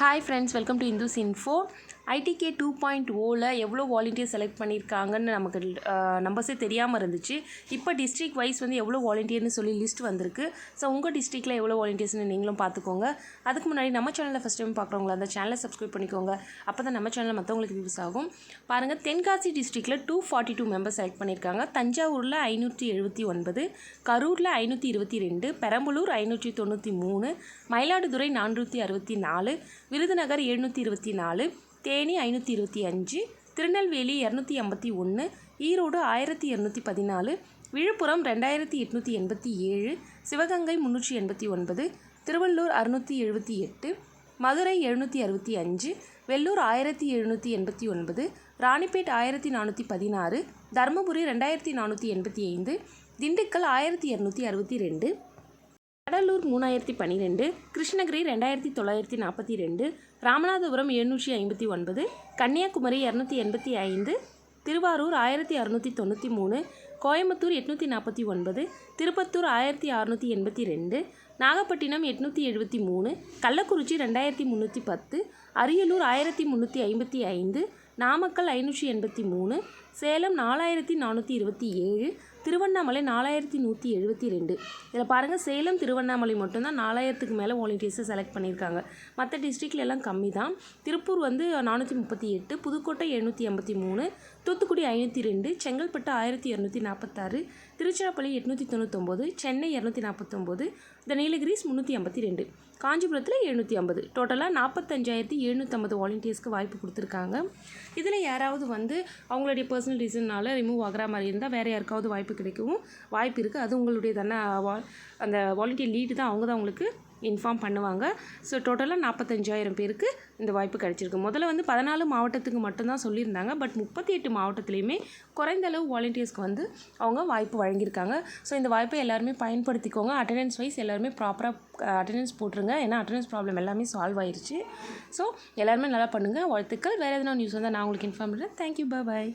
Hi friends welcome to Indus info IDK two point ஓவில் எவ்வளோ volunteer select பண்ணியிருக்காங்கன்னு நமக்கு நம்பர்ஸே தெரியாமல் இருந்துச்சு. இப்போ டிஸ்ட்ரிக் வைஸ் வந்து எவ்வளோ வாலண்டியர்னு சொல்லி லிஸ்ட் வந்திருக்கு. ஸோ உங்கள் டிஸ்ட்ரிக்டில் எவ்வளோ வாலண்டியர்ஸ்னு நீங்களும் பார்த்துக்கோங்க அதுக்கு முன்னாடி நம்ம சேனலில் ஃபஸ்ட் டைம் பார்க்குறவங்களா அந்த சேனலை சப்ஸ்கிரைப் பண்ணிக்கோங்க. அப்போ தான் நம்ம சேனலில் மற்றவங்களுக்கு யூஸ் ஆகும். பாருங்கள் தென்காசி டிஸ்ட்ரிக்டில் two forty two members select பண்ணியிருக்காங்க தஞ்சாவூரில் ஐநூற்றி எழுபத்தி ஒன்பது கரூரில் ஐநூற்றி இருபத்தி ரெண்டு பெரம்பலூர் ஐநூற்றி தொண்ணூற்றி மூணு மயிலாடுதுறை நானூற்றி அறுபத்தி நாலு விருதுநகர் எழுநூற்றி இருபத்தி நாலு தேனி ஐநூற்றி இருபத்தி அஞ்சு திருநெல்வேலி இரநூத்தி ஐம்பத்தி ஒன்று ஈரோடு ஆயிரத்தி இரநூத்தி பதினாலு விழுப்புரம் ரெண்டாயிரத்தி எட்நூற்றி எண்பத்தி ஏழு சிவகங்கை முந்நூற்றி எண்பத்தி ஒன்பது திருவள்ளூர் அறுநூற்றி எழுபத்தி எட்டு மதுரை எழுநூற்றி அறுபத்தி அஞ்சு வெள்ளூர் ஆயிரத்தி எழுநூற்றி எண்பத்தி ஒன்பது ராணிப்பேட் ஆயிரத்தி நானூற்றி பதினாறு தருமபுரி ரெண்டாயிரத்தி நானூற்றி எண்பத்தி ஐந்து திண்டுக்கல் ஆயிரத்தி இரநூத்தி அறுபத்தி ரெண்டு கடலூர் மூணாயிரத்தி பன்னிரெண்டு கிருஷ்ணகிரி ரெண்டாயிரத்தி தொள்ளாயிரத்தி நாற்பத்தி ரெண்டு ராமநாதபுரம் எழுநூற்றி ஐம்பத்தி ஒன்பது கன்னியாகுமரி இரநூத்தி எண்பத்தி ஐந்து திருவாரூர் ஆயிரத்தி அறுநூற்றி தொண்ணூற்றி மூணு கோயம்புத்தூர் எட்நூற்றி நாற்பத்தி ஒன்பது திருப்பத்தூர் ஆயிரத்தி அறநூற்றி எண்பத்தி ரெண்டு நாகப்பட்டினம் எட்நூற்றி எழுபத்தி மூணு கள்ளக்குறிச்சி ரெண்டாயிரத்தி முந்நூற்றி பத்து அரியலூர் ஆயிரத்தி முந்நூற்றி ஐம்பத்தி ஐந்து நாமக்கல் ஐநூற்றி எண்பத்தி மூணு சேலம் நாலாயிரத்தி நானூற்றி இருபத்தி ஏழு திருவண்ணாமலை நாலாயிரத்தி நூற்றி எழுபத்தி ரெண்டு. இதில் பாருங்கள் சேலம் திருவண்ணாமலை மட்டும்தான் நாலாயிரத்துக்கு மேலே வாலண்டியர்ஸை செலக்ட் பண்ணியிருக்காங்க. மற்ற டிஸ்ட்ரிக்ட்ல எல்லாம் கம்மி தான் திருப்பூர் வந்து நானூற்றி முப்பத்தி எட்டு புதுக்கோட்டை எழுநூற்றி ஐம்பத்தி மூணு தூத்துக்குடி ஐநூற்றி ரெண்டு செங்கல்பட்டு ஆயிரத்தி இரநூத்தி நாற்பத்தாறு திருச்சிராப்பள்ளி எட்நூற்றி தொண்ணூத்தொம்பது சென்னை இரநூத்தி நாற்பத்தொம்போது த நீலகிரிஸ் முந்நூற்றி ஐம்பத்தி ரெண்டு. காஞ்சிபுரத்தில் எழுநூற்றி ஐம்பது. டோட்டலாக நாற்பத்தஞ்சாயிரத்தி எழுநூற்றம்பது வாலண்டியர்ஸ்க்கு வாய்ப்பு கொடுத்துருக்காங்க. இதில் யாராவது வந்து அவங்களுடைய பர்சனல் ரீசன்னால் ரிமூவ் ஆகிற மாதிரி இருந்தால் வேறு யாருக்காவது வாய்ப்பு கிடைக்கவும் வாய்ப்பு இருக்குது. அது உங்களுடைய தானே வா அந்த வாலண்டியர் லீடு தான் அவங்க தான் உங்களுக்கு இன்ஃபார்ம் பண்ணுவாங்க. ஸோ டோட்டலாக நாற்பத்தஞ்சாயிரம் பேருக்கு இந்த வாய்ப்பு கிடைச்சிருக்கு. முதல்ல வந்து பதினாலு மாவட்டத்துக்கு மட்டும்தான் சொல்லியிருந்தாங்க. பட் முப்பத்தி எட்டு மாவட்டத்துலேயுமே குறைந்த அளவு வாலண்டியர்ஸ்க்கு வந்து அவங்க வாய்ப்பு வழங்கியிருக்காங்க. ஸோ இந்த வாய்ப்பை எல்லாருமே பயன்படுத்திக்கோங்க. அட்டண்டன்ஸ் வைஸ் எல்லாருமே ப்ராப்பராக அட்டண்டன்ஸ் போட்டுருங்க. ஏன்னா அட்டண்டன்ஸ் ப்ராப்ளம் எல்லாமே சால்வ் ஆயிடுச்சு ஸோ எல்லாருமே நல்லா பண்ணுங்கள் வாழ்த்துக்கள். வேறு எதனா நியூஸ் வந்தால் நான் உங்களுக்கு இன்ஃபார்ம் பண்ணுறேன் தேங்க்யூ பாய்